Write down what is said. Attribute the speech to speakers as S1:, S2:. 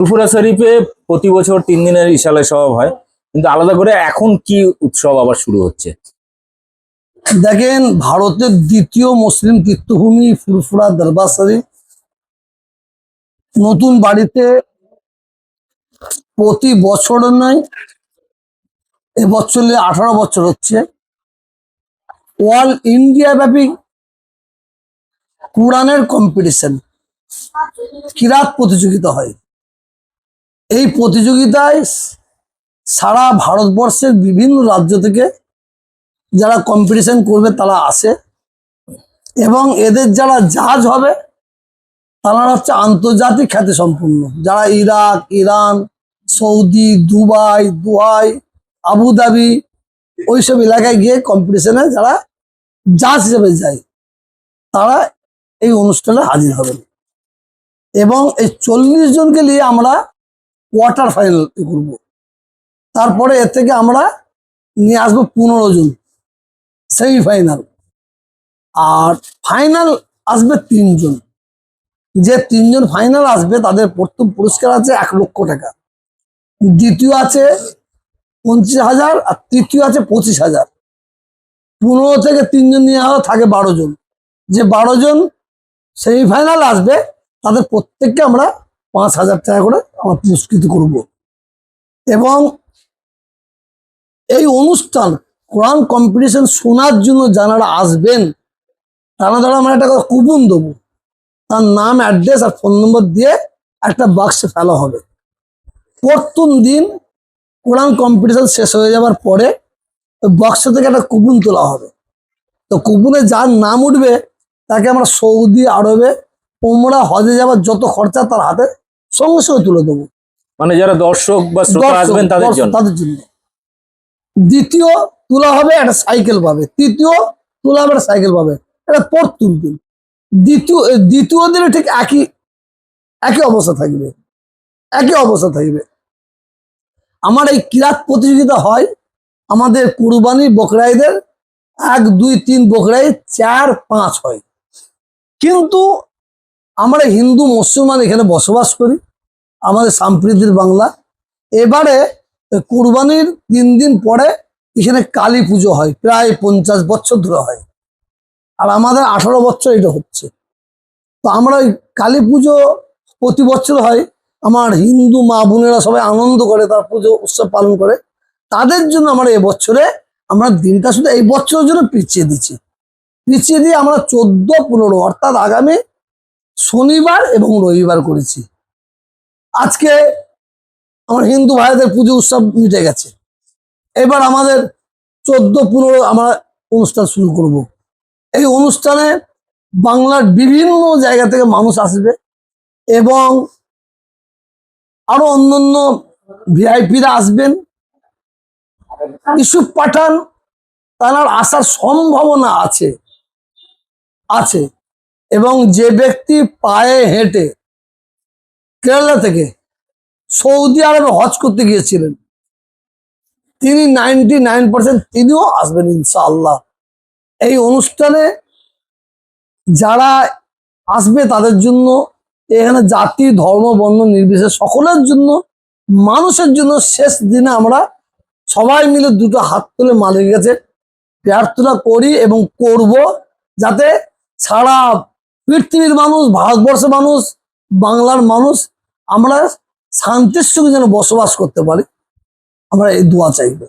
S1: ফুরফুরা শরীফে প্রতি বছর তিন দিনের ইশালে সব হয়, কিন্তু আলাদা করে এখন কি উৎসব আবার শুরু হচ্ছে?
S2: দেখেন, ভারতের দ্বিতীয় মুসলিম তীর্থভূমি ফুরফুরা দরবার শরীফ। নতুন বাড়িতে প্রতি বছর নয় এবছরে আঠারো বছর হচ্ছে। অল ইন্ডিয়া ব্যাপী কোরআনের কম্পিটিশন কিরাত প্রতিযোগিতা হয়। এই প্রতিযোগিতায় সারা ভারতবর্ষের বিভিন্ন রাজ্য থেকে যারা কম্পিটিশন করবে তারা আসে এবং এদের যারা জাজ হবে, তারা হচ্ছে আন্তর্জাতিক খ্যাতি সম্পূর্ণ যারা Iraq, Iran, Saudi, Dubai, Doha, Abu Dhabi, ওইসব এলাকায় গিয়ে কম্পিটিশনে যারা জাজ হিসেবে যায়, তারা এই অনুষ্ঠানে হাজির হবেন। এবং এই চল্লিশ জনকে নিয়ে আমরা কোয়ার্টার ফাইনাল করব তারপরে এর থেকে আমরা নিয়ে আসব পনেরো জন। সেমিফাইনাল আর ফাইনাল আসবে তিনজন। যে তিনজন ফাইনাল আসবে, তাদের প্রথম পুরস্কার আছে এক লক্ষ টাকা। দ্বিতীয় আছে পঞ্চাশ হাজার আর তৃতীয় আছে পঁচিশ হাজার। পনেরো থেকে তিনজন নিয়ে আসা থাকে বারো জন। যে বারো জন সেমিফাইনাল আসবে, তাদের প্রত্যেককে আমরা পাঁচ হাজার টাকা করে আমরা পুরস্কৃত করব। এবং এই অনুষ্ঠান কোরআন কম্পিটিশন শোনার জন্য যারা আসবেন, তারা দ্বারা আমরা একটা কুপন দেবো। তার নাম অ্যাড্রেস আর ফোন নম্বর দিয়ে একটা বাক্সে ফেলা হবে। প্রথম দিন কোরআন কম্পিটিশন শেষ হয়ে যাওয়ার পরে বক্স থেকে একটা কুপন তোলা হবে। তো কুপনে যার নাম উঠবে, তাকে আমরা সৌদি, আরবে ওমরা হজে যাওয়ার যত খরচা তার হাতে সঙ্গে সঙ্গে তুলে দেবো।
S1: মানে যারা দর্শক বা শ্রোতা আসবেন তাদের জন্য।
S2: তাদের জন্য। দ্বিতীয় তোলা হবে একটা সাইকেল পাবে। তৃতীয় তোলা হবে একটা সাইকেল পাবে। এটা প্রথম দিন দ্বিতীয় দ্বিতীয় দিনে ঠিক একই একই অবস্থা থাকবে। একই অবস্থা থাকবে। আমার এই কিরাত প্রতিযোগিতা হয় আমাদের কুরবানি বকরাইদের। এক দুই তিন বকরাই চার পাঁচ হয়। কিন্তু আমরা হিন্দু, মুসলমান এখানে বসবাস করি, আমাদের সাম্প্রীতির বাংলা। এবারে কুরবানির তিন দিন পরে এখানে কালী পুজো হয়, প্রায় পঞ্চাশ বছর ধরে হয়। আর আমাদের আঠারো বছর এটা হচ্ছে। তো আমরা ওই কালী পুজো প্রতি বছর হয়, আমার হিন্দু মা বোনেরা সবাই আনন্দ করে, তার পুজো উৎসব পালন করে। তাদের জন্য আমরা এবছরে আমরা দিনটা শুধু এই বছরের জন্য পিছিয়ে দিচ্ছি। পিছিয়ে দিয়ে আমরা চোদ্দ, পনেরো, অর্থাৎ আগামী শনিবার এবং রবিবার করেছি। আজকে আমার হিন্দু ভাইদের পুজো উৎসব মিটে গেছে। এবার আমাদের চোদ্দ, পনেরো আমরা অনুষ্ঠান শুরু করব। এই অনুষ্ঠানে বাংলার বিভিন্ন জায়গা থেকে মানুষ আসবে এবং আরও অন্যান্য ভিআইপিরা আসবেন। ইস্যু পাঠান, তার আসার সম্ভাবনা আছে আছে। এবং যে ব্যক্তি পায়ে হেঁটে কেরালা থেকে সৌদি আরবে হজ করতে গিয়েছিলেন, তিনি নাইনটি নাইন পার্সেন্ট তিনিও আসবেন ইনশাআল্লাহ। এই অনুষ্ঠানে যারা আসবে তাদের জন্য, এখানে জাতি, ধর্ম, বর্ণ নির্বিশেষে সকলের জন্য, মানুষের জন্য শেষ দিনে আমরা সবাই মিলে দুটো হাত তুলে মালিকের কাছে প্রার্থনা করি এবং করব যাতে সারা পৃথিবীর মানুষ, ভারতবর্ষের মানুষ, বাংলার মানুষ, আমরা শান্তির সঙ্গে যেন বসবাস করতে পারি, আমরা এই দোয়া চাইব।